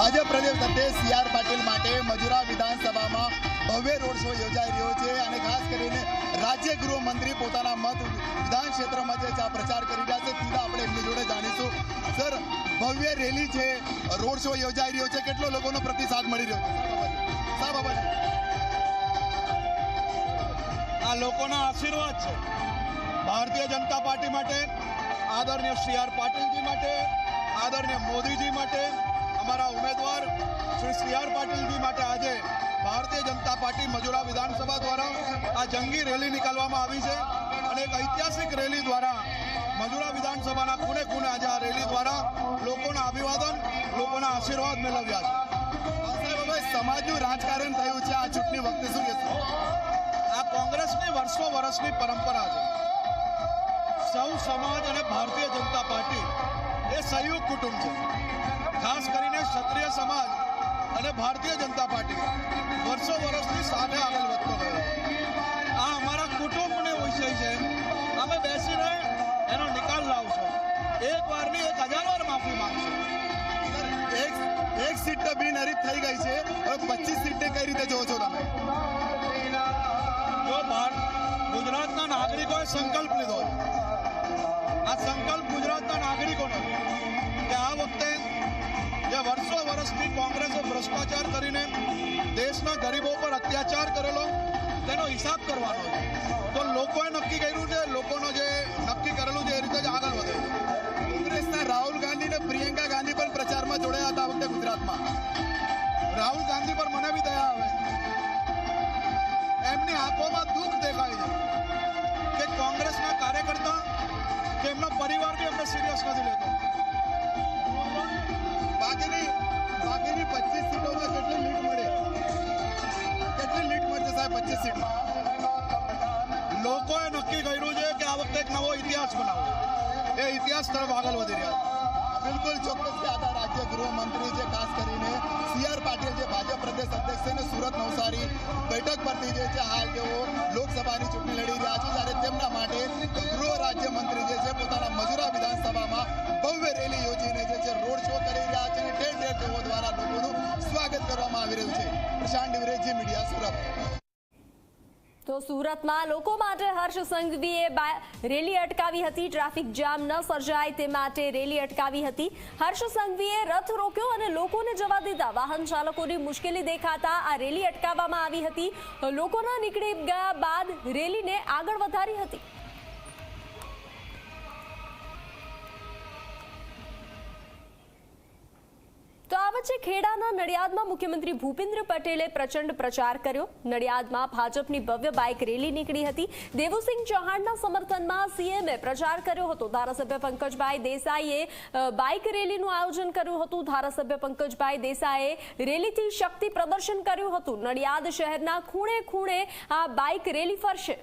ભાજપ પ્રદેશ અધ્યક્ષ C R Patil માટે મજુરા વિધાનસભામાં ભવ્ય રોડ શો યોજાઈ રહ્યો છે અને ખાસ કરીને રાજ્ય ગૃહમંત્રી પોતાના મત વિધાન ક્ષેત્રમાં જે આ પ્રચાર કરી રહ્યા છે, સીધા આપણે એમની જોડે જાણીશું. સર, ભવ્ય રેલી છે, રોડ શો યોજાઈ રહ્યો છે, કેટલો લોકોનો પ્રતિસાદ મળી રહ્યો છે? શા બાબતે? આ લોકોના આશીર્વાદ છે. ભારતીય જનતા પાર્ટી માટે, આદરણીય સી આર પાટીલજી માટે, આદરણીય મોદીજી માટે અમારા ઉમેદવાર શ્રી સી આર પાટીલજી માટે આજે ભારતીય જનતા પાર્ટી મજુરા વિધાનસભા દ્વારા આ જંગી રેલી નીકાળવામાં આવી છે અને એક ઐતિહાસિક રેલી દ્વારા મજુરા વિધાનસભાના ખૂણે ખૂણે આજે આ રેલી દ્વારા લોકોના અભિવાદન, લોકોના આશીર્વાદ મેળવ્યા છે. સમાજનું રાજકારણ થયું છે આ ચૂંટણી વખતે, શું કહેશો? આ કોંગ્રેસની વર્ષો વર્ષની પરંપરા છે. સૌ સમાજ અને ભારતીય જનતા પાર્ટી એ સંયુક્ત કુટુંબ છે. ખાસ કરીને ક્ષત્રિય સમાજ અને ભારતીય જનતા પાર્ટી વર્ષો વર્ષથી સાથે આગળ વધતો ગયો આ અમારા કુટુંબનો વિષય છે. અમે બેસીને એનો નિકાલ લાવશો. એક વારની એક હજાર વાર માફી માંગશો. એક એક સીટ તો બિનહરીફ થઈ ગઈ છે. હવે પચીસ સીટે કઈ રીતે જોવો છો તમે? જો ગુજરાતના નાગરિકોએ સંકલ્પ લીધો. આ સંકલ્પ ગુજરાતના નાગરિકોનો જે વર્ષો વર્ષથી કોંગ્રેસે ભ્રષ્ટાચાર કરીને દેશના ગરીબો પર અત્યાચાર કરેલો. તેનો હિસાબ કરવાનો. તો લોકોએ નક્કી કર્યું છે, લોકોનો જે નક્કી કરેલું છે એ રીતે જ આગળ વધે. કોંગ્રેસના રાહુલ ગાંધી અને પ્રિયંકા ગાંધી પણ પ્રચારમાં જોડાયા હતા આ વખતે ગુજરાતમાં. રાહુલ ગાંધી પર મને પચીસ લોકોએ નક્કી કર્યું છે કે આ વખતે એક નવો ઇતિહાસ બનાવો એ ઇતિહાસ તરફ આગળ વધી રહ્યા છે. બિલકુલ ચોક્કસ આદા રાજ્ય ગૃહમંત્રી છે, ખાસ કરીને સી આર પાટીલ જે ભાજપ પ્રદેશ અધ્યક્ષ છે ને સુરત નવસારી બેઠક પરથી જે છે, હાલ સુરતમાં લોકો માટે હર્ષ સંઘવીએ રેલી અટકાવી હતી. ટ્રાફિક જામ ન સર્જાય તે માટે રેલી અટકાવી હતી. હર્ષ સંઘવીએ રથ રોક્યો અને લોકોને જવા દીધા. વાહન ચાલકોની મુશ્કેલી દેખાતા આ રેલી અટકાવવામાં આવી હતી. લોકોના નીકળી ગયા બાદ રેલીને આગળ વધારી હતી. વચ્ચે ખેડાના નડિયાદમાં મુખ્યમંત્રી ભૂપેન્દ્ર પટેલે પ્રચંડ પ્રચાર કર્યો. નડિયાદમાં ભાજપની ભવ્ય બાઇક રેલી નીકળી હતી. દેવુસિંહ ચૌહાણના સમર્થનમાં સીએમએ પ્રચાર કર્યો હતો. ધારાસભ્ય પંકજભાઈ દેસાઈએ બાઇક રેલીનું આયોજન કર્યું હતું. ધારાસભ્ય પંકજભાઈ દેસાઈએ રેલીથી શક્તિ પ્રદર્શન કર્યું હતું. નડિયાદ શહેરના ખૂણે ખૂણે આ બાઇક રેલી ફરશે.